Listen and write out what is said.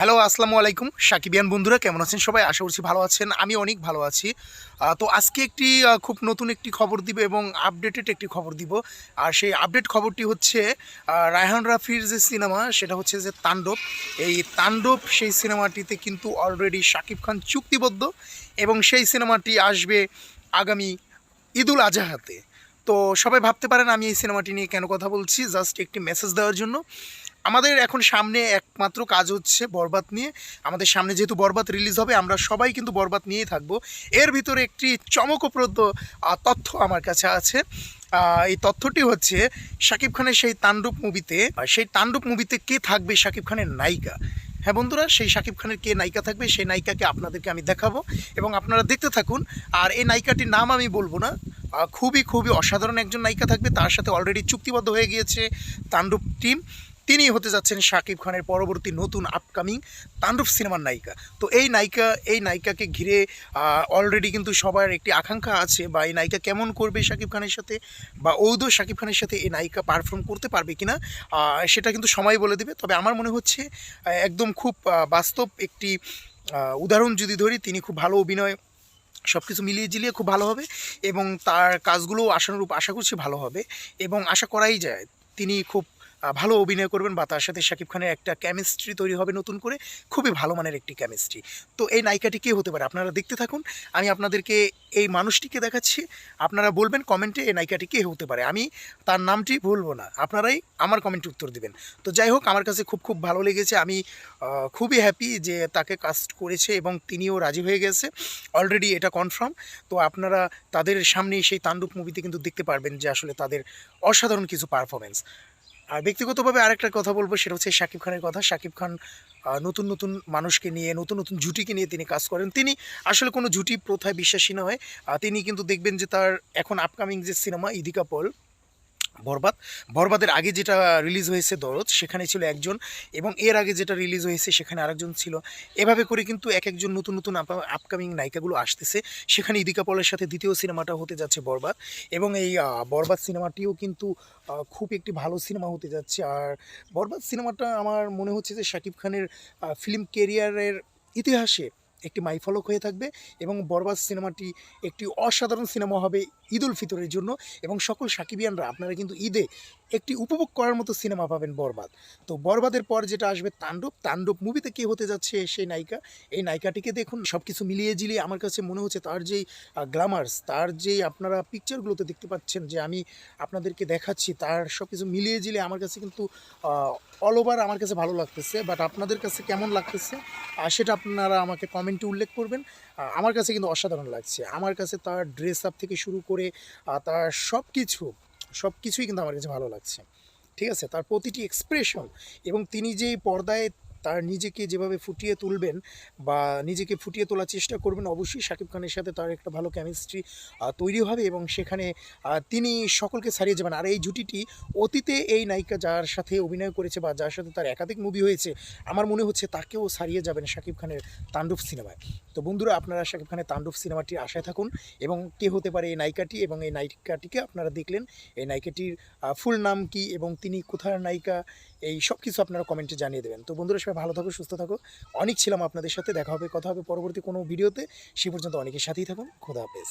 Hello আসসালামু আলাইকুম। সাকিবিয়ান বন্ধুরা, কেমন আছেন সবাই? আশা করছি ভালো আছেন। আমি অনেক ভালো আছি। তো আজকে একটি খুব নতুন একটি খবর দিব এবং আপডেটেড একটি খবর দিব। আর সেই আপডেট খবরটি হচ্ছে রায়হান রাফির যে সিনেমা, সেটা হচ্ছে যে তাণ্ডব। এই তাণ্ডব, সেই সিনেমাটিতে কিন্তু অলরেডি শাকিব খান চুক্তিবদ্ধ এবং সেই সিনেমাটি আসবে আগামী ঈদুল আজহাতে। তো সবাই ভাবতে পারেন, আমি এই সিনেমাটি নিয়ে কেন কথা বলছি? জাস্ট একটি মেসেজ দেওয়ার জন্য। আমাদের এখন সামনে একমাত্র কাজ হচ্ছে বরবাদ নিয়ে। আমাদের সামনে যেহেতু বরবাদ রিলিজ হবে, আমরা সবাই কিন্তু বরবাদ নিয়েই থাকব। এর ভিতরে একটি চমকপ্রদ তথ্য আমার কাছে আছে। এই তথ্যটি হচ্ছে শাকিব খানের সেই তাণ্ডব মুভিতে সেই তাণ্ডব মুভিতে কে থাকবে শাকিব খানের নায়িকা? হ্যাঁ বন্ধুরা, সেই শাকিব খানের কে নায়িকা থাকবে, সেই নায়িকাকে আপনাদেরকে আমি দেখাবো এবং আপনারা দেখতে থাকুন। আর এই নায়িকাটির নাম আমি বলব না খুবই খুবই অসাধারণ একজন নায়িকা থাকবে। তার সাথে অলরেডি চুক্তিবদ্ধ হয়ে গিয়েছে তাণ্ডব টিম তিনি হতে যাচ্ছেন শাকিব খানের পরবর্তী নতুন আপকামিং তাণ্ডব সিনেমার নায়িকা। তো এই নায়িকা, এই নায়িকাকে ঘিরে অলরেডি কিন্তু সবার একটি আকাঙ্ক্ষা আছে বা এই নায়িকা কেমন করবে শাকিব খানের সাথে বা ঔদ শাকিব খানের সাথে এই নায়িকা পারফর্ম করতে পারবে কিনা সেটা কিন্তু সময় বলে দেবে। তবে আমার মনে হচ্ছে একদম খুব বাস্তব একটি উদাহরণ যদি ধরি, তিনি খুব ভালো অভিনয় সব কিছু মিলিয়ে জিলিয়ে খুব ভালো হবে এবং তার কাজগুলো আশানুরূপ আশা করছি ভালো হবে এবং আশা করাই যায়। তিনি খুব ভালো অভিনয় করবেন বা তার সাথে শাকিব খানের একটা কেমিস্ট্রি তৈরি হবে নতুন করে, খুবই ভালো মানের একটি কেমিস্ট্রি তো এই নায়িকাটি কে হতে পারে? আপনারা দেখতে থাকুন, আমি আপনাদেরকে এই মানুষটিকে দেখাচ্ছি। আপনারা বলবেন কমেন্টে এই নায়িকাটি কে হতে পারে? আমি তার নামটি বলব না, আপনারাই আমার কমেন্টে উত্তর দিবেন। তো যাই হোক, আমার কাছে খুব খুব ভালো লেগেছে, আমি খুবই হ্যাপি যে তাকে কাস্ট করেছে এবং তিনিও রাজি হয়ে গেছে। অলরেডি এটা কনফার্ম তো আপনারা তাদের সামনে সেই তাণ্ডব মুভিতে কিন্তু দেখতে পারবেন যে আসলে তাদের অসাধারণ কিছু পারফরমেন্স আর ব্যক্তিগতভাবে আরেকটা কথা বলব, সেটা হচ্ছে শাকিব খানের কথা। শাকিব খান নতুন নতুন মানুষকে নিয়ে, নতুন নতুন জুটিকে নিয়ে তিনি কাজ করেন। তিনি আসলে কোনো জুটি প্রথায় বিশ্বাসী নয়। তিনি কিন্তু দেখবেন যে তার এখন আপকামিং যে সিনেমা ইদিকা পল বরবাদ। বরবাদের আগে যেটা রিলিজ হয়েছে দরদ, সেখানে ছিল একজন এবং এর আগে যেটা রিলিজ হয়েছে, সেখানে আরেকজন ছিল। এভাবে করে কিন্তু এক একজন নতুন নতুন আপকামিং নায়িকাগুলো আসতেছে। সেখানে ইদিকা পলের সাথে দ্বিতীয় সিনেমাটা হতে যাচ্ছে বরবাদ এবং এই বরবাদ সিনেমাটিও কিন্তু খুব একটি ভালো সিনেমা হতে যাচ্ছে। আর বরবাদ সিনেমাটা আমার মনে হচ্ছে যে শাকিব খানের ফিল্ম কেরিয়ারের ইতিহাসে একটি মাইফলক হয়ে থাকবে এবং বরবাদ সিনেমাটি একটি অসাধারণ সিনেমা হবে ঈদ উল ফিতরের জন্য এবং সকল সাকিবিয়ানরা আপনারা কিন্তু ঈদে একটি উপভোগ করার মতো সিনেমা পাবেন বরবাদ। তো বরবাদের পর যেটা আসবে তাণ্ডব তাণ্ডব মুভিতে কে হতে যাচ্ছে সেই নায়িকা? এই নায়িকাটিকে দেখুন সব কিছু মিলিয়ে জিলিয়ে আমার কাছে মনে হচ্ছে তার যেই গ্ল্যামার্স তার যেই আপনারা পিকচারগুলোতে দেখতে পাচ্ছেন যে আমি আপনাদেরকে দেখাচ্ছি, তার সব কিছু মিলিয়ে জিলিয়ে আমার কাছে কিন্তু অল ওভার আমার কাছে ভালো লাগতেছে। বাট আপনাদের কাছে কেমন লাগতেছে? সেটা আপনারা আমাকে কমেন্টে উল্লেখ করবেন। আমার কাছে কিন্তু অসাধারণ লাগছে। আমার কাছে তার ড্রেস আপ থেকে শুরু করে তার সব কিছু সব কিছুই কিন্তু আমার কাছে ভালো লাগছে। ঠিক আছে? তার প্রতিটি এক্সপ্রেশন এবং তিনি যে পর্দায় তার নিজেকে যেভাবে ফুটিয়ে তুলবেন বা নিজেকে ফুটিয়ে তোলার চেষ্টা করবেন, অবশ্যই শাকিব খানের সাথে তার একটা ভালো কেমিস্ট্রি তৈরি হবে এবং সেখানে তিনি সকলকে ছাড়িয়ে যাবেন। আর এই জুটিটি অতীতে এই নায়িকা যার সাথে অভিনয় করেছে বা যার সাথে তার একাধিক মুভি হয়েছে, আমার মনে হচ্ছে তাকেও ছাড়িয়ে যাবেন শাকিব খানের তাণ্ডব সিনেমায় তো বন্ধুরা, আপনারা শাকিব খানের তাণ্ডব সিনেমাটির আশায় থাকুন এবং কে হতে পারে এই নায়িকাটি এবং এই নায়িকাটিকে আপনারা দেখলেন। এই নায়িকাটির ফুল নাম কি এবং তিনি কোথার নায়িকা, এই সব কিছু আপনারা কমেন্টে জানিয়ে দেবেন। তো বন্ধুরা সবাই ভালো থাকো, সুস্থ থাকো। অনেক ছিলাম আপনাদের সাথে, দেখা হবে, কথা হবে পরবর্তী কোনো ভিডিওতে। সে পর্যন্ত অনেকের সাথেই থাকুন, খোদা হাফেজ।